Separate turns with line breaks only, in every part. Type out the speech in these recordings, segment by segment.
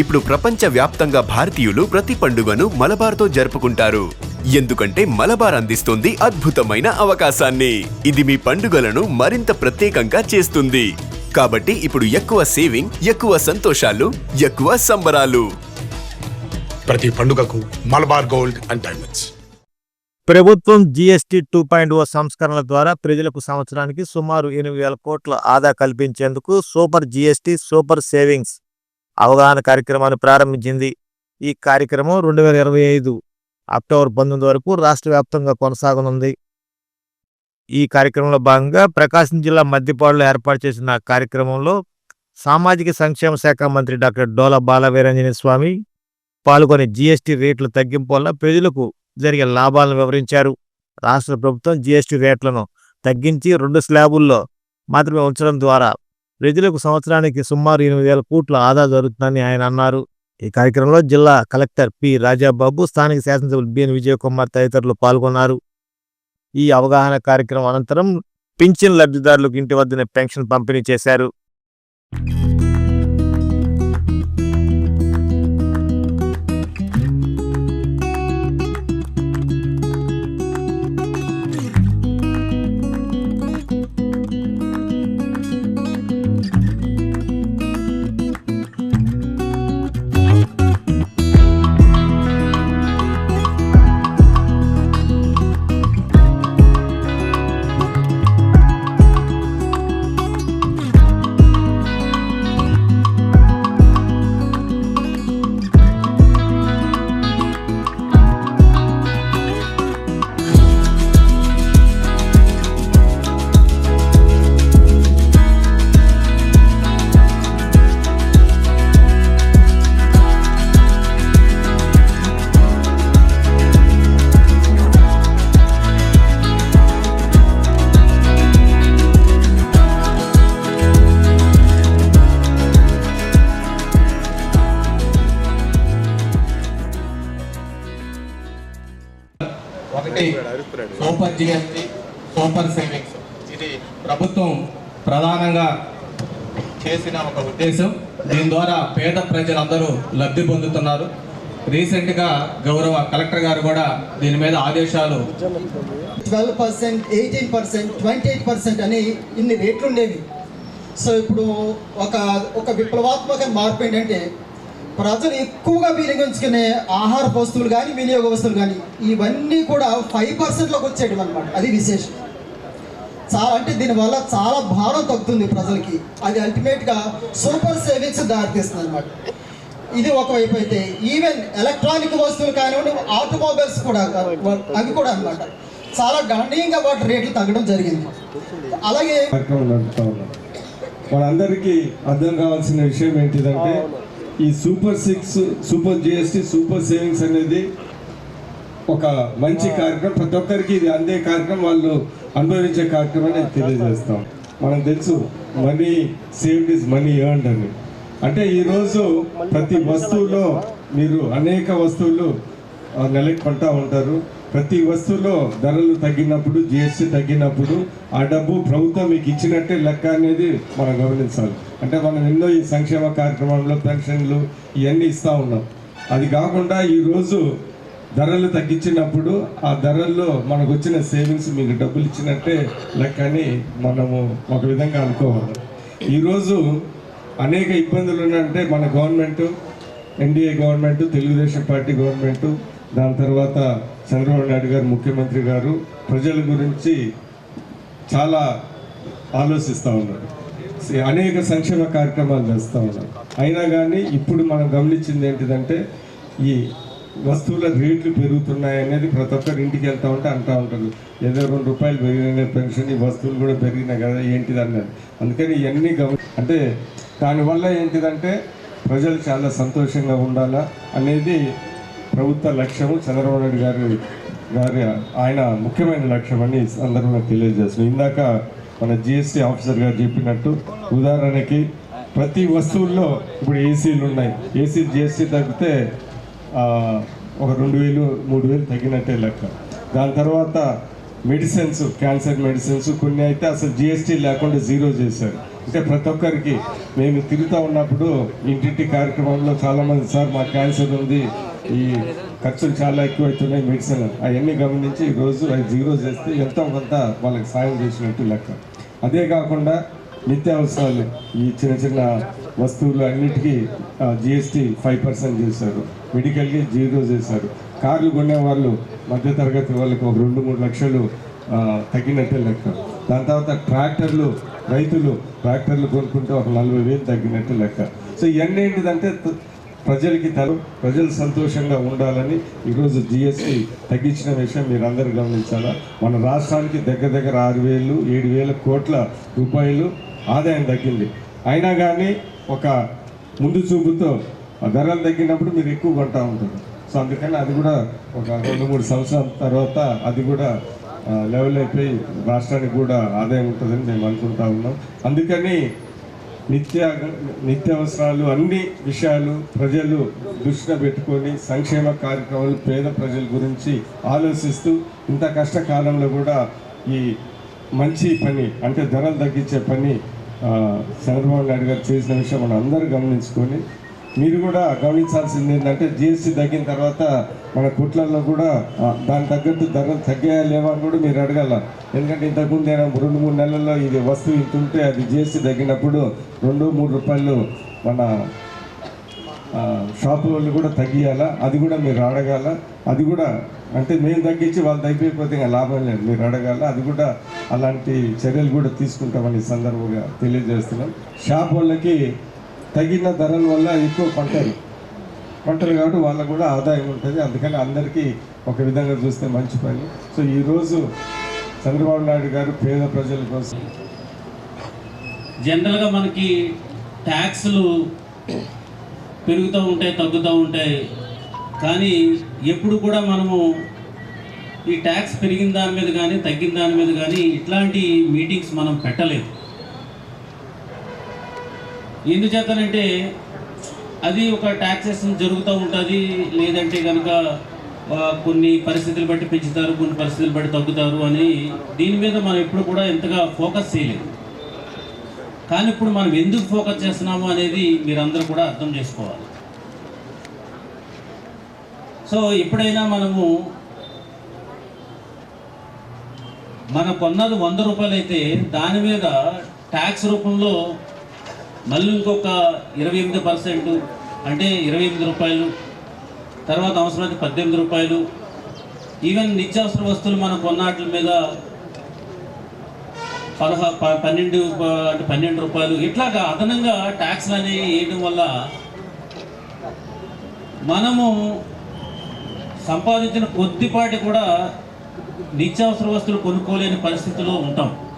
ఇప్పుడు ప్రపంచ వ్యాప్తంగా భారతీయులు ప్రతి పండుగను మలబార్తో జరుపుకుంటారు. ఎందుకంటే మలబార్ అందిస్తుంది అద్భుతమైన అవకాశాన్ని. ఇది మీ పండుగలను మరింత ప్రత్యేకంగా చేస్తుంది. కాబట్టి ఇప్పుడు ఎక్కువ సేవింగ్ ఎక్కువ సంతోషాలు ఎక్కువ సంబరాలు.
ప్రతి పండుగకు మలబార్ గోల్డ్ అండ్ డైమండ్స్.
ప్రభుత్వం జీఎస్టీ టూ పాయింట్ ఓ సంస్కరణల ద్వారా ప్రజలకు సంవత్సరానికి సుమారు ఎనిమిది వేల కోట్ల ఆదా కల్పించేందుకు సూపర్ జీఎస్టీ సూపర్ సేవింగ్స్ అవగాహన కార్యక్రమాన్ని ప్రారంభించింది. ఈ కార్యక్రమం రెండు వేల ఇరవై ఐదు అక్టోబర్ పంతొమ్మిది వరకు రాష్ట్ర వ్యాప్తంగా కొనసాగనుంది. ఈ కార్యక్రమంలో భాగంగా ప్రకాశం జిల్లా మద్దిపాడులో ఏర్పాటు చేసిన కార్యక్రమంలో సామాజిక సంక్షేమ శాఖ మంత్రి డాక్టర్ డోలా బాలవీరంజని స్వామి పాల్గొని జీఎస్టీ రేట్లు తగ్గింపు వల్ల ప్రజలకు జరిగే లాభాలను వివరించారు. రాష్ట్ర ప్రభుత్వం జీఎస్టీ రేట్లను తగ్గించి రెండు స్లాబుల్లో మాత్రమే ఉంచడం ద్వారా ప్రజలకు సంవత్సరానికి సుమారు ఎనిమిది వేల కోట్ల ఆదా జరుగుతుందని ఆయన అన్నారు. ఈ కార్యక్రమంలో జిల్లా కలెక్టర్ పి. రాజాబాబు స్థానిక శాసనసభ్యులు బిఎన్ విజయకుమార్ తదితరులు పాల్గొన్నారు. ఈ అవగాహన కార్యక్రమం అనంతరం పింఛన్ లబ్ధిదారులకు ఇంటి వద్దనే పెన్షన్ పంపిణీ చేశారు.
ఒకటి సూపర్ జిఎస్టి సూపర్ సేవింగ్స్. ఇది ప్రభుత్వం ప్రధానంగా చేసిన ఒక ఉద్దేశం. దీని ద్వారా పేద ప్రజలందరూ లబ్ధి పొందుతున్నారు. రీసెంట్గా గౌరవ కలెక్టర్ గారు కూడా దీని మీద ఆదేశాలు
twelve percent eighteen percent twenty eight percent అని ఇన్ని రేట్లు ఉండేవి సో ఇప్పుడు ఒక ఒక విప్లవాత్మక మార్పు ఏంటంటే ప్రజలు ఎక్కువగా వినియోగించుకునే ఆహార వస్తువులు కానీ వినియోగ వస్తువులు కానీ ఇవన్నీ కూడా ఫైవ్ పర్సెంట్లోకి వచ్చేయడం అనమాట అది విశేషం. చాలా అంటే దీనివల్ల చాలా భారం తగ్గుతుంది ప్రజలకి. అది అల్టిమేట్గా సూపర్ సేవింగ్స్ దారితీస్తుంది అనమాట ఇది ఒకవైపు అయితే ఈవెన్ ఎలక్ట్రానిక్ వస్తువులు కానివ్వండి ఆటోమొబైల్స్ కూడా అవి కూడా అన్నమాట. చాలా గణనీయంగా వాటి రేట్లు తగ్గడం జరిగింది. అలాగే
మనందరికీ అర్థం కావాల్సిన విషయం ఏంటిదంటే ఈ super six super GST super savings అనేది ఒక మంచి కార్యక్రమం. ప్రతి ఒక్కరికి ఇది అందే కార్యక్రమం. వాళ్ళు అనుభవించే కార్యక్రమం నేను తెలియజేస్తాం. మనం తెలుసు money saved is money earned అని. అంటే ఈరోజు ప్రతి వస్తువులో మీరు అనేక వస్తువులు నెలకి కొంటా ఉంటారు. ప్రతి వస్తువులో ధరలు తగ్గినప్పుడు జిఎస్టీ తగ్గినప్పుడు ఆ డబ్బు ప్రభుత్వం మీకు ఇచ్చినట్టే లెక్క అనేది మనం గమనించాలి. అంటే మనం ఎన్నో ఈ సంక్షేమ కార్యక్రమంలో పెన్షన్లు ఇవన్నీ ఇస్తూ ఉన్నాం. అది కాకుండా ఈరోజు ధరలు తగ్గించినప్పుడు ఆ ధరల్లో మనకు వచ్చిన సేవింగ్స్ మీకు డబ్బులు ఇచ్చినట్టే లెక్క అని మనము ఒక విధంగా అనుకోవాలి. ఈరోజు అనేక ఇబ్బందులు ఉన్నాయంటే మన government NDA government Telugu Desam party government దాని తర్వాత చంద్రబాబు నాయుడు గారు ముఖ్యమంత్రి గారు ప్రజల గురించి చాలా ఆలోచిస్తూ ఉన్నారు. అనేక సంక్షేమ కార్యక్రమాలు చేస్తూ ఉన్నాం. అయినా కానీ ఇప్పుడు మనం గమనించింది ఏంటిదంటే ఈ వస్తువుల రేట్లు పెరుగుతున్నాయి అనేది ప్రతి ఒక్కరు ఇంటికి వెళ్తూ ఉంటే అంటూ ఉంటారు. ఏదో రెండు రూపాయలు పెరిగిన పెన్షన్ ఈ వస్తువులు కూడా పెరిగినాయి కదా ఏంటిది అన్నది. అందుకని ఇవన్నీ గమని అంటే దానివల్ల ఏంటిదంటే ప్రజలు చాలా సంతోషంగా ఉండాలా అనేది ప్రభుత్వ లక్ష్యము చంద్రబాబు నాయుడు గారి గారి ఆయన ముఖ్యమైన లక్ష్యం అని అందరూ సందర్భంగా తెలియజేస్తున్నాం. ఇందాక మన జిఎస్టీ ఆఫీసర్ గారు చెప్పినట్టు ఉదాహరణకి ప్రతి వస్తువుల్లో ఇప్పుడు ఏసీలు ఉన్నాయి. ఏసీ జిఎస్టీ తగ్గితే ఒక రెండు వేలు మూడు వేలు తగ్గినట్టే లెక్క. దాని తర్వాత మెడిసిన్స్ క్యాన్సర్ మెడిసిన్స్ కొన్ని అయితే అసలు జిఎస్టీ లేకుండా జీరో చేశారు. అంటే ప్రతి ఒక్కరికి మేము తిరుగుతూ ఉన్నప్పుడు ఇంటింటి కార్యక్రమంలో చాలామంది సార్ మా క్యాన్సర్ ఉంది. ఈ ఖర్చులు చాలా ఎక్కువైతున్నాయి మెడిసిన్ అవన్నీ గమనించి ఈరోజు అవి జీరో చేస్తే ఎంతో కొంత వాళ్ళకి సాయం చేసినట్టు లెక్క. అదే కాకుండా నిత్యావసరాలు ఈ చిన్న చిన్న వస్తువులు అన్నిటికీ జిఎస్టీ ఫైవ్ పర్సెంట్ చేశారు. మెడికల్కి జీరో చేశారు. కార్లు కొనే వాళ్ళు మధ్యతరగతి వాళ్ళకి ఒక రెండు మూడు లక్షలు తగ్గినట్టే లెక్క. దాని తర్వాత ట్రాక్టర్లు రైతులు ట్రాక్టర్లు కొనుక్కుంటే ఒక నలభై వేలు తగ్గినట్టు లెక్క. సో ఇవన్నీ ఏంటిదంటే ప్రజలకి తరు ప్రజలు సంతోషంగా ఉండాలని ఈరోజు జిఎస్టీ తగ్గించిన విషయం మీరందరూ గమనించాలా? మన రాష్ట్రానికి దగ్గర దగ్గర ఆరు వేలు ఏడు వేల కోట్ల రూపాయలు ఆదాయం తగ్గింది. అయినా కానీ ఒక ముందు చూపుతో ఆ ధరలు తగ్గినప్పుడు మీరు ఎక్కువ కొంటా ఉంటారు. సో అందుకని అది కూడా ఒక రెండు మూడు సంవత్సరాల తర్వాత అది కూడా లెవెల్ అయిపోయి రాష్ట్రానికి కూడా ఆదాయం ఉంటుందని మేము అనుకుంటా ఉన్నాం. అందుకని నిత్య నిత్యావసరాలు అన్ని విషయాలు ప్రజలు దృష్టిలో పెట్టుకొని సంక్షేమ కార్యక్రమాలు పేద ప్రజల గురించి ఆలోచిస్తూ ఇంత కష్టకాలంలో కూడా ఈ మంచి పని అంటే ధరలు తగ్గించే పని చంద్రబాబు నాయుడు గారు చేసిన విషయం మనం అందరూ గమనించుకొని మీరు కూడా గమనించాల్సింది ఏంటంటే జిఎస్టీ తగ్గిన తర్వాత మన కుట్లల్లో కూడా దాని దానికి తగ్గట్టు ధరలు తగ్గాయా లేవా అని కూడా మీరు అడగాల. ఎందుకంటే ఇంతకుముందు ఏమైనా రెండు మూడు నెలల్లో ఇది వస్తువు ఇంత ఉంటే అది జిఎస్టీ తగ్గినప్పుడు రెండు మూడు రూపాయలు మన ఆ, షాపు వాళ్ళు కూడా తగ్గియాలా. అది కూడా మీరు అడగాల. అది కూడా అంటే మేము తగ్గించి వాళ్ళు తగ్గిపోతే ఇంకా లాభం లేదు. మీరు అడగాల. అది కూడా అలాంటి చర్యలు కూడా తీసుకుంటామని ఈ సందర్భంగా తెలియజేస్తున్నాం. షాప్ వాళ్ళకి తగిన ధరల వల్ల ఎక్కువ పంటలు పంటలు కాబట్టి వాళ్ళకు కూడా ఆదాయం ఉంటుంది. అందుకని అందరికీ ఒక విధంగా చూస్తే మంచి పని. సో ఈరోజు చంద్రబాబు నాయుడు గారు పేద ప్రజల కోసం
జనరల్గా మనకి ట్యాక్స్లు పెరుగుతూ ఉంటాయి తగ్గుతూ ఉంటాయి. కానీ ఎప్పుడు కూడా మనము ఈ ట్యాక్స్ పెరిగిన దాని మీద కానీ తగ్గిన దాని మీద కానీ ఇట్లాంటి మీటింగ్స్ మనం పెట్టలేదు. ఎందుచేతనంటే అది ఒక ట్యాక్సేషన్ జరుగుతూ ఉంటుంది లేదంటే కనుక కొన్ని పరిస్థితులు బట్టి పెంచుతారు కొన్ని పరిస్థితులు బట్టి తగ్గుతారు అని దీని మీద మనం ఎప్పుడు కూడా ఎంతగా ఫోకస్ చేయలేదు. కానీ ఇప్పుడు మనం ఎందుకు ఫోకస్ చేస్తున్నాము అనేది మీరందరూ కూడా అర్థం చేసుకోవాలి. సో ఎప్పుడైనా మనము మన కొన్నది వంద రూపాయలు అయితే దాని మీద ట్యాక్స్ రూపంలో మళ్ళీ ఇంకొక ఇరవై ఎనిమిది పర్సెంట్ అంటే ఇరవై ఎనిమిది రూపాయలు తర్వాత అవసరమైతే పద్దెనిమిది రూపాయలు. ఈవెన్ నిత్యావసర వస్తువులు మనం కొన్నాట్ల మీద పదహ ప- పన్నెండు అంటే పన్నెండు రూపాయలు. ఇట్లాగా అదనంగా ట్యాక్స్లు అనేవి వేయడం వల్ల మనము సంపాదించిన కొద్దిపాటి కూడా నిత్యావసర వస్తువులు కొనుక్కోలేని పరిస్థితిలో ఉంటాం.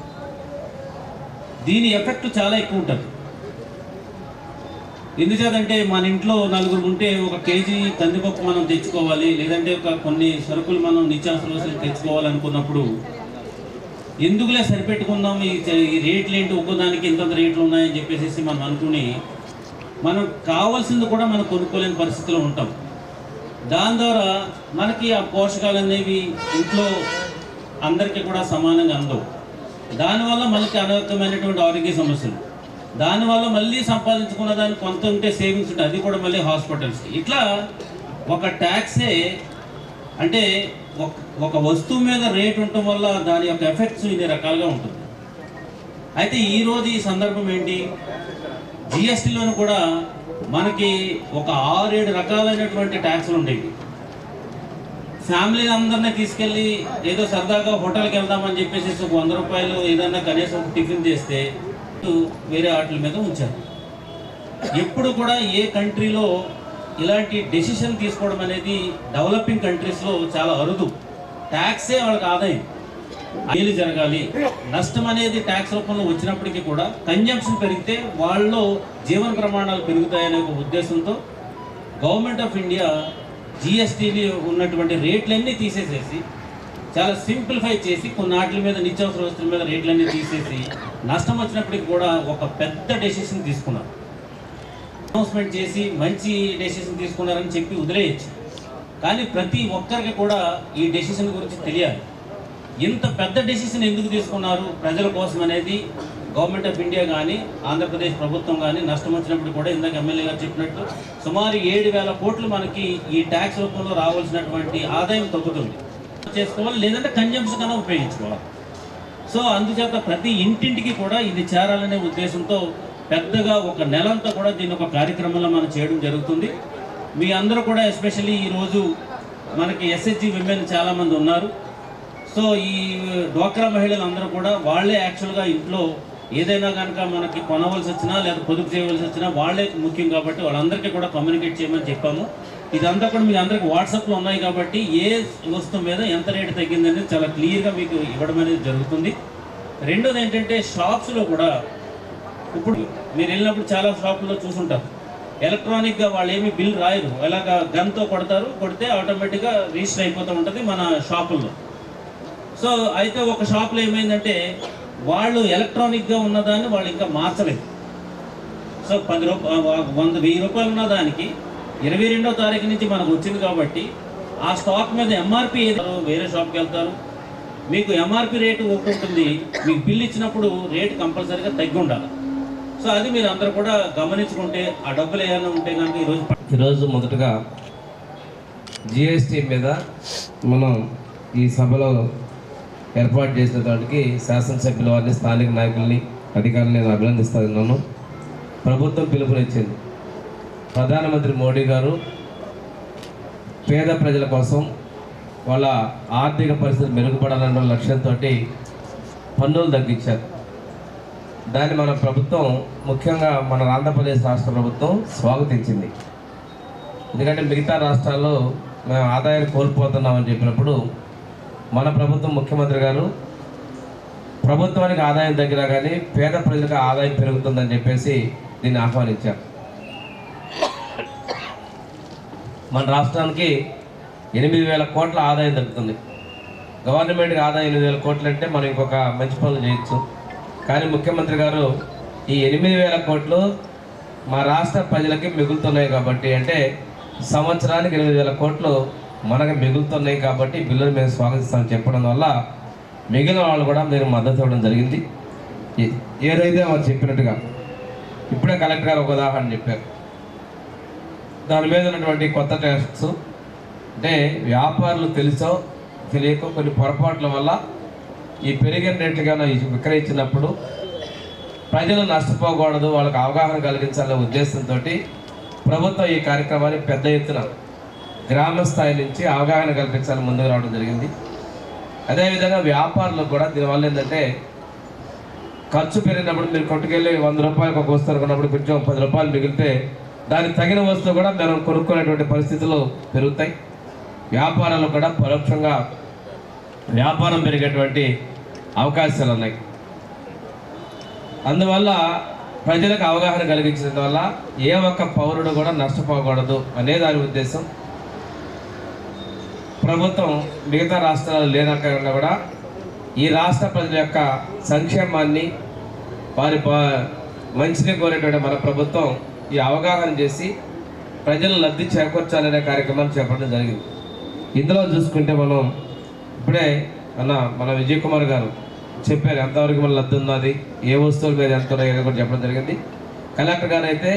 దీని ఎఫెక్ట్ చాలా ఎక్కువ ఉంటుంది. ఎందుచేతంటే మన ఇంట్లో నలుగురు ఉంటే ఒక కేజీ కందిపప్పు మనం తెచ్చుకోవాలి లేదంటే ఒక కొన్ని సరుకులు మనం నిత్యావసర వస్తువులు తెచ్చుకోవాలనుకున్నప్పుడు ఎందుకులే సరిపెట్టుకుందాం? ఈ రేట్లు ఏంటి? ఒక్కోదానికి ఇంతంత రేట్లు ఉన్నాయని చెప్పేసి మనం అనుకుని మనం కావాల్సింది కూడా మనం కొనుక్కోలేని పరిస్థితిలో ఉంటాం. దాని ద్వారా మనకి ఆ పోషకాలు అనేవి ఇంట్లో అందరికీ కూడా సమానంగా అందవు దానివల్ల మనకి అనేకమైనటువంటి ఆరోగ్య సమస్యలు. దానివల్ల మళ్ళీ సంపాదించుకున్న దానికి కొంత ఉంటే సేవింగ్స్ ఉంటాయి అది కూడా మళ్ళీ హాస్పిటల్స్కి ఇట్లా ఒక ట్యాక్సే అంటే ఒక ఒక వస్తువు మీద రేట్ ఉండటం వల్ల దాని యొక్క ఎఫెక్ట్స్ ఇన్ని రకాలుగా ఉంటుంది. అయితే ఈరోజు ఈ సందర్భం ఏంటి? జిఎస్టీలోను కూడా మనకి ఒక ఆరేడు రకాలైనటువంటి ట్యాక్స్లు ఉండేవి. ఫ్యామిలీ అందరినీ తీసుకెళ్ళి ఏదో సరదాగా హోటల్కి వెళ్దామని చెప్పేసి ఒక వంద రూపాయలు ఏదన్నా కనీసం టిఫిన్ చేస్తే వేరే వాటి మీద ఉంచారు. ఎప్పుడు కూడా ఏ కంట్రీలో ఇలాంటి డెసిషన్ తీసుకోవడం అనేది డెవలపింగ్ కంట్రీస్లో చాలా అరుదు. ట్యాక్సే వాళ్ళకి ఆదాయం. మేలు జరగాలి. నష్టం అనేది ట్యాక్స్ రూపంలో వచ్చినప్పటికీ కూడా కన్జంప్షన్ పెరిగితే వాళ్ళలో జీవన ప్రమాణాలు పెరుగుతాయనే ఒక ఉద్దేశంతో గవర్నమెంట్ ఆఫ్ ఇండియా జిఎస్టీని ఉన్నటువంటి రేట్లన్నీ తీసేసేసి చాలా సింప్లిఫై చేసి కొన్ని వాటి మీద నిత్యావసర వస్తువుల మీద రేట్లన్నీ తీసేసి నష్టం వచ్చినప్పటికి కూడా ఒక పెద్ద డెసిషన్ తీసుకున్నారు. అనౌన్స్మెంట్ చేసి మంచి డెసిషన్ తీసుకున్నారని చెప్పి వదిలేయచ్చు. కానీ ప్రతి ఒక్కరికి కూడా ఈ డెసిషన్ గురించి తెలియాలి. ఇంత పెద్ద డెసిషన్ ఎందుకు తీసుకున్నారు? ప్రజల కోసం అనేది గవర్నమెంట్ ఆఫ్ ఇండియా కానీ ఆంధ్రప్రదేశ్ ప్రభుత్వం కానీ నష్టం వచ్చినప్పుడు కూడా ఇందాక ఎమ్మెల్యే గారు చెప్పినట్టు సుమారు ఏడు వేల కోట్లు మనకి ఈ ట్యాక్స్ రూపంలో రావాల్సినటువంటి ఆదాయం తగ్గుతుంది. చేసుకోవాలి లేదంటే కన్జంప్షన్ కన్నా ఉపయోగించుకోవాలి. సో అందుచేత ప్రతి ఇంటింటికి కూడా ఇది చేరాలనే ఉద్దేశంతో పెద్దగా ఒక నెలంతా కూడా దీని ఒక కార్యక్రమంలో మనం చేయడం జరుగుతుంది. మీ అందరూ కూడా ఎస్పెషల్లీ ఈరోజు మనకి ఎస్హెచ్జి విమెన్ చాలామంది ఉన్నారు. సో ఈ డ్వాక్రా మహిళలు అందరూ కూడా వాళ్ళే యాక్చువల్గా ఇంట్లో ఏదైనా కనుక మనకి కొనవలసి వచ్చినా లేదా పొదుపు చేయవలసి వచ్చినా వాళ్ళే ముఖ్యం కాబట్టి వాళ్ళందరికీ కూడా కమ్యూనికేట్ చేయమని చెప్పాము. ఇదంతా కూడా మీ అందరికి వాట్సాప్లో ఉన్నాయి కాబట్టి ఏ వస్తువు మీద ఎంత రేటు తగ్గిందనేది చాలా క్లియర్గా మీకు ఇవ్వడం అనేది జరుగుతుంది. రెండోది ఏంటంటే షాప్స్లో కూడా ఇప్పుడు మీరు వెళ్ళినప్పుడు చాలా షాపుల్లో చూసుంటారు. ఎలక్ట్రానిక్గా వాళ్ళు ఏమి బిల్ రాయరు. ఎలాగ గన్తో కొడతారు కొడితే ఆటోమేటిక్గా రిజిస్టర్ అయిపోతూ ఉంటుంది మన షాపుల్లో. సో అయితే ఒక షాప్లో ఏమైందంటే వాళ్ళు ఎలక్ట్రానిక్గా ఉన్నదాన్ని వాళ్ళు ఇంకా మార్చలేదు. సో పది రూపాయ వంద వెయ్యి రూపాయలు ఉన్నదానికి ఇరవై రెండో తారీఖు నుంచి మనకు వచ్చింది కాబట్టి ఆ స్టాక్ మీద ఎంఆర్పి ఏదో? వేరే షాప్కి వెళ్తారు. మీకు ఎంఆర్పి రేటు ఒకటి ఉంటుంది. మీకు బిల్ ఇచ్చినప్పుడు రేటు కంపల్సరీగా తగ్గి ఉండాలి. సో అది మీరు అందరూ కూడా గమనించుకుంటే ఆ డబ్బులు ఏమైనా ఉంటే కనుక ఈరోజు
ఈరోజు మొదటగా జిఎస్టీ మీద మనం ఈ సభలో ఏర్పాటు చేసిన దానికి శాసనసభ్యుల వారిని స్థానిక నాయకుల్ని అధికారులు నేను అభినందిస్తున్నాను ప్రభుత్వం పిలుపునిచ్చింది. ప్రధానమంత్రి మోడీ గారు పేద ప్రజల కోసం వాళ్ళ ఆర్థిక పరిస్థితి మెరుగుపడాలన్న లక్ష్యంతో పన్నులు తగ్గించారు. దాన్ని మన ప్రభుత్వం ముఖ్యంగా మన ఆంధ్రప్రదేశ్ రాష్ట్ర ప్రభుత్వం స్వాగతించింది. ఎందుకంటే మిగతా రాష్ట్రాల్లో మేము ఆదాయాన్ని కోల్పోతున్నామని చెప్పినప్పుడు మన ప్రభుత్వం ముఖ్యమంత్రి గారు ప్రభుత్వానికి ఆదాయం తగ్గినా కానీ పేద ప్రజలకు ఆదాయం పెరుగుతుందని చెప్పేసి దీన్ని ఆహ్వానించారు. మన రాష్ట్రానికి ఎనిమిది వేల కోట్ల ఆదాయం తగ్గుతుంది గవర్నమెంట్కి ఆదాయం ఎనిమిది వేల కోట్లు అంటే మనం ఇంకొక మంచి పనులు చేయొచ్చు. కానీ ముఖ్యమంత్రి గారు ఈ ఎనిమిది వేల కోట్లు మా రాష్ట్ర ప్రజలకి మిగులుతున్నాయి కాబట్టి అంటే సంవత్సరానికి ఎనిమిది వేల కోట్లు మనకు మిగులుతున్నాయి కాబట్టి బిల్లును మేము స్వాగతిస్తామని చెప్పడం వల్ల మిగిలిన వాళ్ళు కూడా మీరు మద్దతు ఇవ్వడం జరిగింది. ఏదైతే వారు చెప్పినట్టుగా. ఇప్పుడే కలెక్టర్ గారు ఒక ఉదాహరణ చెప్పారు. దాని మీద ఉన్నటువంటి కొత్త ట్యాక్స్ అంటే వ్యాపారులు తెలుసో తెలియకో కొన్ని పొరపాట్ల వల్ల ఈ పెరిగిన రేట్లుగా విక్రయించినప్పుడు ప్రజలు నష్టపోకూడదు వాళ్ళకి అవగాహన కలిగించాలనే ఉద్దేశంతో ప్రభుత్వం ఈ కార్యక్రమాన్ని పెద్ద ఎత్తున గ్రామ స్థాయి నుంచి అవగాహన కల్పించాలని ముందుకు రావడం జరిగింది. అదేవిధంగా వ్యాపారులకు కూడా దీనివల్ల ఏంటంటే ఖర్చు పెరిగినప్పుడు మీరు కొట్టుకెళ్ళి వంద రూపాయలకు ఒక వస్తువు కొన్నప్పుడు కొంచెం పది రూపాయలు మిగిలితే దానికి తగిన వస్తువు కూడా మనం కొనుక్కునేటువంటి పరిస్థితులు పెరుగుతాయి. వ్యాపారాలు కూడా పరోక్షంగా వ్యాపారం పెరిగేటువంటి అవకాశాలు ఉన్నాయి. అందువల్ల ప్రజలకు అవగాహన కలిగించడం వల్ల ఏ ఒక్క పౌరుడు కూడా నష్టపోకూడదు అనే దాని ఉద్దేశం. ప్రభుత్వం మిగతా రాష్ట్రాలు లేనక్కడ కూడా ఈ రాష్ట్ర ప్రజల యొక్క సంక్షేమాన్ని వారి మంచిని కోరేటువంటి మన ప్రభుత్వం ఈ అవగాహన చేసి ప్రజలు లబ్ధి చేకూర్చాలనే కార్యక్రమాన్ని చేపట్టడం జరిగింది. ఇందులో చూసుకుంటే మనం ఇప్పుడే అన్న మన విజయ్ కుమార్ గారు చెప్పారు ఎంతవరకు మన లబ్ధి ఉన్నది ఏ వస్తువుల మీద ఎంత ఉన్నాయో కూడా చెప్పడం జరిగింది. కలెక్టర్ గారు అయితే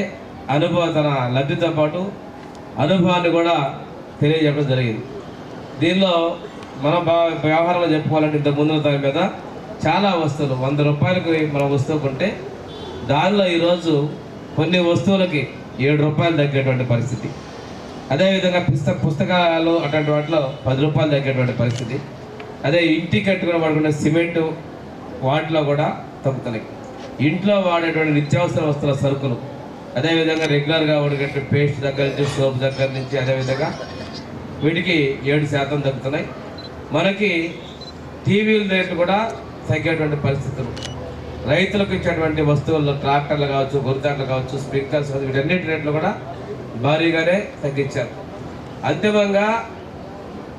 అనుభవ తన లబ్ధితో పాటు అనుభవాన్ని కూడా తెలియజెప్పడం జరిగింది. దీనిలో మన వ్యవహారంలో చెప్పుకోవాలంటే ఇంత ముందు దాని మీద చాలా వస్తువులు వంద రూపాయలకు మనం వస్తువు కొంటే దానిలో ఈరోజు కొన్ని వస్తువులకి ఏడు రూపాయలు తగ్గేటువంటి పరిస్థితి. అదేవిధంగా పుస్తక పుస్తకాలు అటువంటి వాటిలో పది రూపాయలు తగ్గేటువంటి పరిస్థితి. అదే ఇంటికి కట్టుకుని వాడుకునే సిమెంటు వాటిలో కూడా తగ్గుతున్నాయి ఇంట్లో వాడేటువంటి నిత్యావసర వస్తువుల సరుకులు అదేవిధంగా రెగ్యులర్గా వాడే పేస్ట్ దగ్గర నుంచి సోప్ దగ్గర నుంచి అదేవిధంగా వీటికి ఏడు శాతం తగ్గుతున్నాయి. మనకి టీవీల రేట్లు కూడా తగ్గేటువంటి పరిస్థితులు. రైతులకు ఇచ్చేటువంటి వస్తువుల్లో ట్రాక్టర్లు కావచ్చు గురితాట్లు కావచ్చు స్ప్రింక్లర్స్ కావచ్చు వీటన్నిటి రేట్లు కూడా భారీగానే తగ్గించారు. అంతిమంగా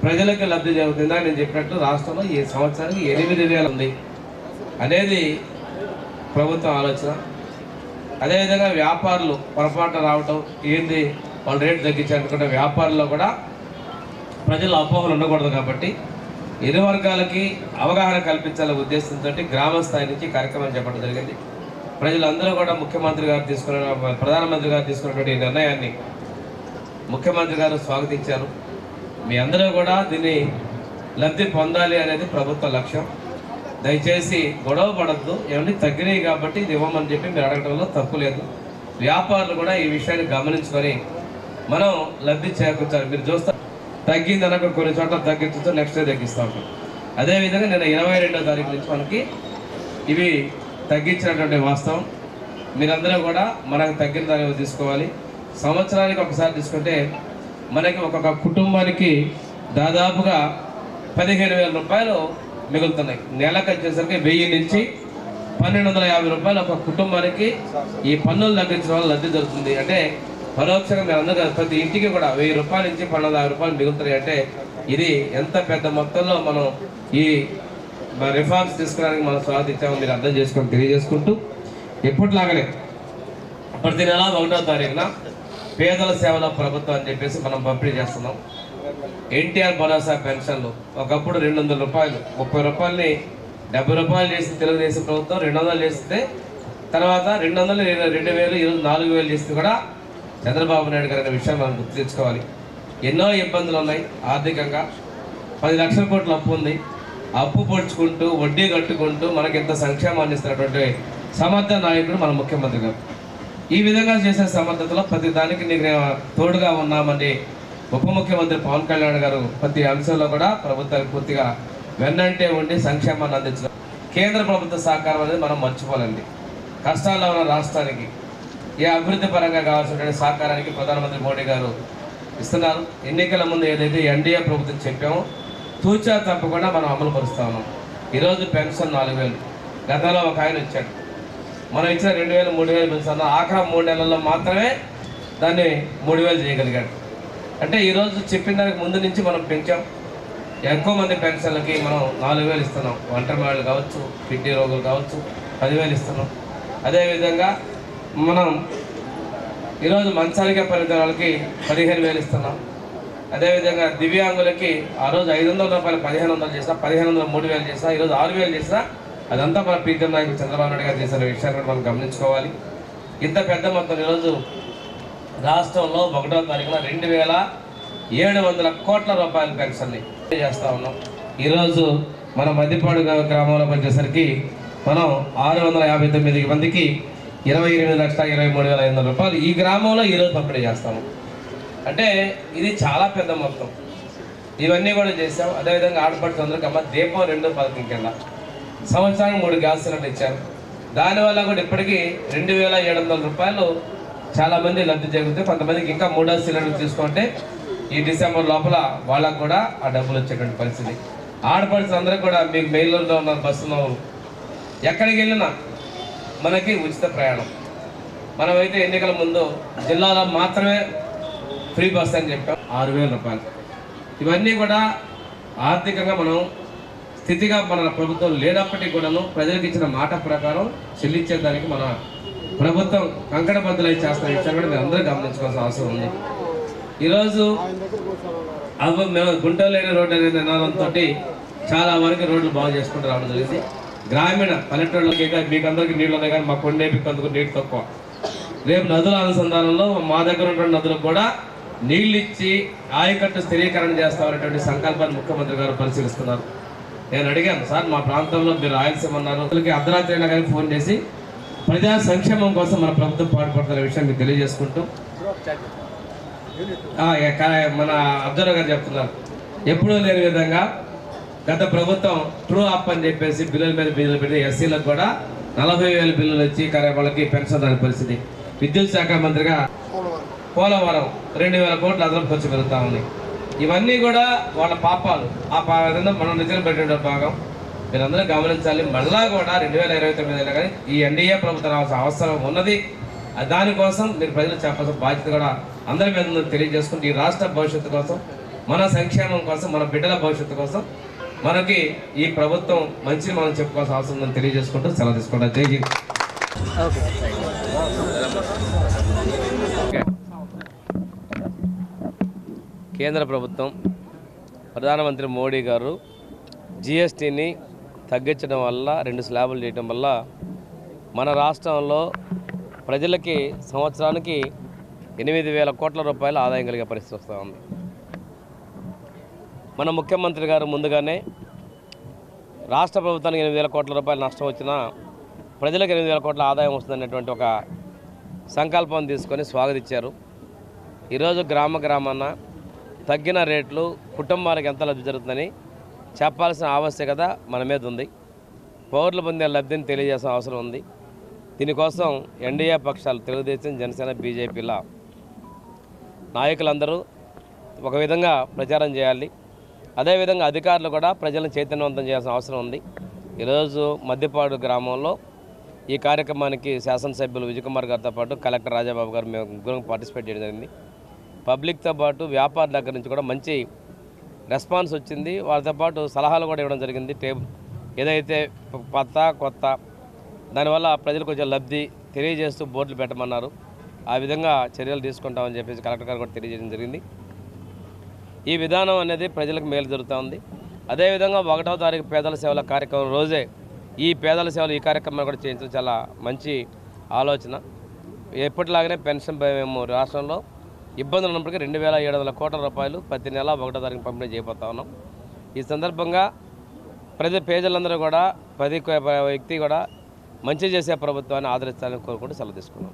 ప్రజలకు లబ్ధి జరుగుతుందా నేను చెప్పినట్టు రాష్ట్రంలో ఈ సంవత్సరానికి ఎనిమిది వేలు ఉంది అనేది ప్రభుత్వం ఆలోచన. అదేవిధంగా వ్యాపారులు పొరపాటు రావటం ఏంది వాళ్ళు రేటు తగ్గించాలనుకుంటే వ్యాపారుల్లో కూడా ప్రజలు అపోహలు ఉండకూడదు కాబట్టి ఇరు వర్గాలకి అవగాహన కల్పించాలనే ఉద్దేశంతో గ్రామ స్థాయి నుంచి కార్యక్రమం చేపట్టడం జరిగింది. ప్రజలందరూ కూడా ముఖ్యమంత్రి గారు తీసుకున్న ప్రధానమంత్రి గారు తీసుకున్నటువంటి నిర్ణయాన్ని ముఖ్యమంత్రి గారు స్వాగతించారు. మీ అందరూ కూడా దీన్ని లబ్ధి పొందాలి అనేది ప్రభుత్వ లక్ష్యం. దయచేసి గొడవ పడద్దు ఏమంటే తగ్గినాయి కాబట్టి ఇది ఇవ్వమని చెప్పి మీరు అడగడంలో తప్పు లేదు. వ్యాపారులు కూడా ఈ విషయాన్ని గమనించుకొని మనం లబ్ధి చేకూర్చాలి. మీరు చూస్తారు తగ్గింది అనక కొన్ని చోట్ల తగ్గించుతూ నెక్స్ట్ డే తగ్గిస్తూ ఉంటాం. అదేవిధంగా నేను ఇరవై రెండో తారీఖు నుంచి మనకి ఇవి తగ్గించినటువంటి వాస్తవం. మీరందరూ కూడా మనకు తగ్గిన దాని తీసుకోవాలి. సంవత్సరానికి ఒకసారి తీసుకుంటే మనకి ఒక్కొక్క కుటుంబానికి దాదాపుగా పదిహేను వేల రూపాయలు మిగులుతున్నాయి. నెలకు వచ్చేసరికి వెయ్యి నుంచి పన్నెండు వందల యాభై రూపాయలు ఒక కుటుంబానికి ఈ పన్నులు తగ్గించడం వల్ల లబ్ధి దొరుకుతుంది. అంటే పరోక్షంగా మేము అందరూ ప్రతి ఇంటికి కూడా వెయ్యి రూపాయల నుంచి పన్నెండు వందల రూపాయలు మిగులుతాయి అంటే ఇది ఎంత పెద్ద మొత్తంలో మనం ఈ రిఫార్మ్స్ తీసుకోవడానికి మనం స్వాగతించామో మీరు అర్థం చేసుకొని తెలియజేసుకుంటూ ఎప్పటిలాగానే ప్రతి నెల ఒకటో తారీఖున పేదల సేవల ప్రభుత్వం అని చెప్పేసి మనం పంపిణీ చేస్తున్నాం. ఎన్టీఆర్ భరోసా పెన్షన్లు ఒకప్పుడు రెండు వందల రూపాయలు ముప్పై రూపాయలని డెబ్బై రూపాయలు చేసి తెలుగుదేశం ప్రభుత్వం రెండు వందలు చేస్తే తర్వాత రెండు వందలు రెండు వేలు ఇరవై నాలుగు వేలు చేస్తే కూడా చంద్రబాబు నాయుడు గారు అనే విషయం మనం గుర్తు తెచ్చుకోవాలి. ఎన్నో ఇబ్బందులు ఉన్నాయి. ఆర్థికంగా పది లక్షల కోట్ల అప్పు ఉంది. అప్పు పొడుచుకుంటూ వడ్డీ కట్టుకుంటూ మనకి ఎంత సంక్షేమాన్ని ఇస్తున్నటువంటి సమర్థ నాయకుడు మన ముఖ్యమంత్రి గారు. ఈ విధంగా చేసే సమర్థతలో ప్రతి దానికి నీకు నేను తోడుగా ఉన్నామని ఉప ముఖ్యమంత్రి పవన్ కళ్యాణ్ గారు ప్రతి అంశంలో కూడా ప్రభుత్వానికి పూర్తిగా వెన్నంటే ఉండి సంక్షేమాన్ని అందించడం కేంద్ర ప్రభుత్వ సహకారం అనేది మనం మర్చిపోలేండి. కష్టాల్లో ఉన్న రాష్ట్రానికి. ఏ అభివృద్ధి పరంగా కావాల్సినటువంటి సహకారానికి ప్రధానమంత్రి మోడీ గారు ఇస్తున్నారు. ఎన్నికల ముందు ఏదైతే ఎన్డీఏ ప్రభుత్వం చెప్పామో తూచా తప్పకుండా మనం అమలు పరుస్తా ఉన్నాం. ఈరోజు పెన్షన్ నాలుగు వేలు. గతంలో ఒక ఆయన ఇచ్చాడు. మనం ఇచ్చిన రెండు వేలు మూడు వేలు పెంచుతాం ఆఖరి మూడు నెలల్లో మాత్రమే దాన్ని మూడు వేలు చేయగలిగాడు. అంటే ఈరోజు చెప్పిన దానికి ముందు నుంచి మనం పెంచాం. ఎక్కువ మంది పెన్షన్లకి మనం నాలుగు వేలు ఇస్తున్నాం. ఒంటరి మహిళలు కావచ్చు కిడ్నీ రోగులు కావచ్చు పదివేలు ఇస్తున్నాం. అదేవిధంగా మనం ఈరోజు మంచాలిక పరిమిత పదిహేను వేలు ఇస్తున్నాం. అదేవిధంగా దివ్యాంగులకి ఆ రోజు ఐదు వందల రూపాయలు పదిహేను వందలు చేసినా పదిహేను వందలు మూడు వేలు చేసినా ఈరోజు ఆరు వేలు చేసినా అదంతా మన ప్రీతం నాయకుడు చంద్రబాబు నాయుడు గారు చేసిన విషయాన్ని కూడా మనం గమనించుకోవాలి. ఇంత పెద్ద మొత్తం ఈరోజు రాష్ట్రంలో ఒకటో తారీఖున రెండు వేల ఏడు వందల కోట్ల రూపాయల పెన్షన్ని చేస్తా ఉన్నాం. ఈరోజు మన మద్దిపాడు గ్రామంలో గ్రామంలోకి వచ్చేసరికి మనం ఆరు వందల యాభై తొమ్మిది మందికి ఇరవై ఎనిమిది లక్షల ఇరవై మూడు వేల ఐదు వందల రూపాయలు ఈ గ్రామంలో ఈరోజు పంపిణీ చేస్తాము. అంటే ఇది చాలా పెద్ద మొత్తం. ఇవన్నీ కూడా చేసాం అదేవిధంగా ఆడపడుచు అందరికీ అమ్మ దీపం రెండో పథకం కింద. సంవత్సరానికి మూడు గ్యాస్ సిలిండర్ ఇచ్చారు. దానివల్ల కూడా ఇప్పటికీ రెండు వేల ఏడు వందల రూపాయలు చాలామంది లబ్ధి జరుగుతుంది. కొంతమందికి ఇంకా మూడో సిలిండర్ తీసుకుంటే ఈ డిసెంబర్ లోపల వాళ్ళకు కూడా ఆ డబ్బులు వచ్చేటువంటి పరిస్థితి. ఆడపడుచు అందరూ కూడా మీకు మెయిల్లో ఉన్న బస్సులో ఎక్కడికి వెళ్ళినా మనకి ఉచిత ప్రయాణం. మనమైతే ఎన్నికల ముందు జిల్లాలో మాత్రమే ఫ్రీ బస్ అని చెప్పాం. ఆరు వేల రూపాయలు. ఇవన్నీ కూడా ఆర్థికంగా మనం స్థితిగా మన ప్రభుత్వం లేనప్పటికీ కూడాను ప్రజలకు ఇచ్చిన మాట ప్రకారం చెల్లించేదానికి మన ప్రభుత్వం కంకణ బద్దలై చేస్తున్న విషయాన్ని కూడా మీరు అందరూ గమనించుకోవాల్సిన అవసరం ఉంది. ఈరోజు అవ్వ మేము గుంటలేని రోడ్డు అనే నినాదంతో చాలా వరకు రోడ్లు బాగు చేసుకుంటూ రావడం జరిగింది. గ్రామీణ పల్లెటూళ్ళకి మీకు అందరికీ నీళ్ళు ఉన్నాయి కానీ మా కొండేపికి అందుకు నీళ్ళు తక్కువ. రేపు నదుల అనుసంధానంలో మా దగ్గర ఉన్నటువంటి నదులకు కూడా నీళ్ళు ఇచ్చి ఆయకట్టు స్థిరీకరణ చేస్తామనేటువంటి సంకల్పాన్ని ముఖ్యమంత్రి గారు పరిశీలిస్తున్నారు. నేను అడిగాను సార్ మా ప్రాంతంలో మీరు రాయలసీమ అన్నారు. అర్ధరాత్రి అయినా కానీ ఫోన్ చేసి ప్రజా సంక్షేమం కోసం మన ప్రభుత్వం పాటుపడుతున్న విషయం మీకు తెలియజేసుకుంటూ మన అబ్జర్వర్ గారు చెప్తున్నారు. ఎప్పుడూ లేని విధంగా గత ప్రభుత్వం ట్రూ అప్ అని చెప్పేసి బిల్లుల మీద బిల్లులు పెట్టి ఎస్సీలకు కూడా నలభై వేల బిల్లులు వచ్చి కరే వాళ్ళకి పెన్షన్ పరిస్థితి. విద్యుత్ శాఖ మంత్రిగా పోలవరం రెండు వేల కోట్ల అదనపు ఖర్చు పెరుగుతా ఉంది. ఇవన్నీ కూడా వాళ్ళ పాపాలు. ఆ పా- విధంగా మనం నిజం పెట్టిన భాగం. మీరందరూ గమనించాలి. మళ్ళా కూడా రెండు వేల ఇరవై తొమ్మిది కానీ ఈ ఎన్డీఏ ప్రభుత్వం రావాల్సిన అవసరం ఉన్నది. దానికోసం మీరు ప్రజలు చెప్పాల్సిన బాధ్యత కూడా అందరి మీద తెలియజేసుకుంటూ ఈ రాష్ట్ర భవిష్యత్తు కోసం మన సంక్షేమం కోసం మన బిడ్డల భవిష్యత్తు కోసం మనకి ఈ ప్రభుత్వం మంచిని మనం చెప్పుకోవాల్సిన అవసరం ఉందని తెలియజేసుకుంటూ సెలవు తీసుకుంటాం. జై హింద్. కేంద్ర ప్రభుత్వం ప్రధానమంత్రి మోడీ గారు జిఎస్టీని తగ్గించడం వల్ల రెండు స్లాబులు చేయడం వల్ల మన రాష్ట్రంలో ప్రజలకి సంవత్సరానికి ఎనిమిది వేల కోట్ల రూపాయల ఆదాయం కలిగే పరిస్థితి వస్తూ ఉంది. మన ముఖ్యమంత్రి గారు ముందుగానే రాష్ట్ర ప్రభుత్వానికి ఎనిమిది వేల కోట్ల రూపాయలు నష్టం వచ్చినా ప్రజలకు ఎనిమిది వేల కోట్ల ఆదాయం వస్తుందనేటువంటి ఒక సంకల్పం తీసుకొని స్వాగతించారు ఈరోజు గ్రామ గ్రామాన తగ్గిన రేట్లు కుటుంబాలకు ఎంత లబ్ధి జరుగుతుందని చెప్పాల్సిన ఆవశ్యకత మన మీద ఉంది. పౌరులు పొందే లబ్ధిని తెలియజేసిన అవసరం ఉంది. దీనికోసం ఎన్డీఏ పక్షాలు తెలుగుదేశం జనసేన బీజేపీల నాయకులందరూ ఒక విధంగా ప్రచారం చేయాలి. అదేవిధంగా అధికారులు కూడా ప్రజలను చైతన్యవంతం చేయాల్సిన అవసరం ఉంది. ఈరోజు మద్దిపాడు గ్రామంలో ఈ కార్యక్రమానికి శాసనసభ్యులు విజయకుమార్ గారితో పాటు కలెక్టర్ రాజాబాబు గారు మేము ముగ్గురం పార్టిసిపేట్ చేయడం జరిగింది. పబ్లిక్తో పాటు వ్యాపారుల దగ్గర నుంచి కూడా మంచి రెస్పాన్స్ వచ్చింది. వాళ్ళతో పాటు సలహాలు కూడా ఇవ్వడం జరిగింది. టేబుల్ ఏదైతే కొత్త కొత్త దానివల్ల ప్రజలకు కొంచెం లబ్ధి తెలియజేస్తూ బోర్డులు పెట్టమన్నారు. ఆ విధంగా చర్యలు తీసుకుంటామని చెప్పేసి కలెక్టర్ గారు కూడా తెలియజేయడం జరిగింది. ఈ విధానం అనేది ప్రజలకు మేలు జరుగుతూ ఉంది. అదేవిధంగా ఒకటవ తారీఖు పేదల సేవల కార్యక్రమం రోజే ఈ పేదల సేవలు ఈ కార్యక్రమాన్ని కూడా చేయించడం చాలా మంచి ఆలోచన. ఎప్పటిలాగానే పెన్షన్ మేము రాష్ట్రంలో ఇబ్బందులు ఉన్నప్పటికీ రెండు వేల ఏడు వందల కోట్ల రూపాయలు ప్రతి నెల ఒకటో తారీఖు పంపిణీ చేయబోతా ఉన్నాం. ఈ సందర్భంగా ప్రతి పేదలందరూ కూడా ప్రతి వ్యక్తి కూడా మంచి చేసే ప్రభుత్వాన్ని ఆదరిస్తారని కోరుకుంటూ సెలవు తీసుకున్నాం.